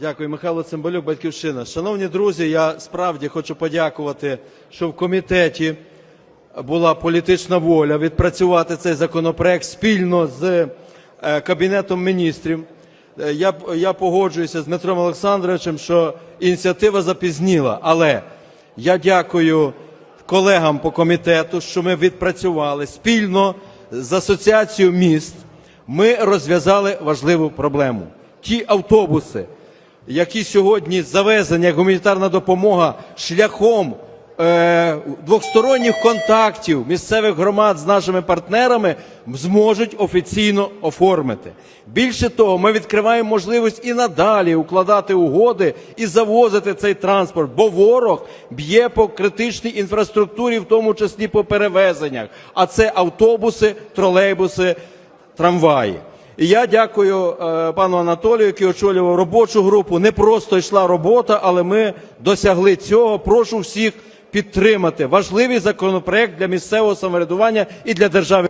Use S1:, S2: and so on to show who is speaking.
S1: Дякую, Михайло Цимбалюк, Батьківщина. Шановні друзі, я справді хочу подякувати, що в комітеті була політична воля відпрацювати цей законопроект спільно з е, Кабінетом міністрів. Е, Я, я погоджуюся з Дмитром Олександровичем, що ініціатива запізніла, але я дякую колегам по комітету, що ми відпрацювали спільно з Асоціацією міст. Ми розв'язали важливу проблему. Ті автобуси, які сьогодні завезені як гуманітарна допомога шляхом е, двосторонніх контактів місцевих громад з нашими партнерами, зможуть офіційно оформити. Більше того, ми відкриваємо можливість і надалі укладати угоди і завозити цей транспорт, бо ворог б'є по критичній інфраструктурі, в тому числі по перевезеннях. А це автобуси, тролейбуси, трамваї. Я дякую е, пану Анатолію, який очолював робочу групу. Не просто йшла робота, але ми досягли цього. Прошу всіх підтримати важливий законопроект для місцевого самоврядування і для держави.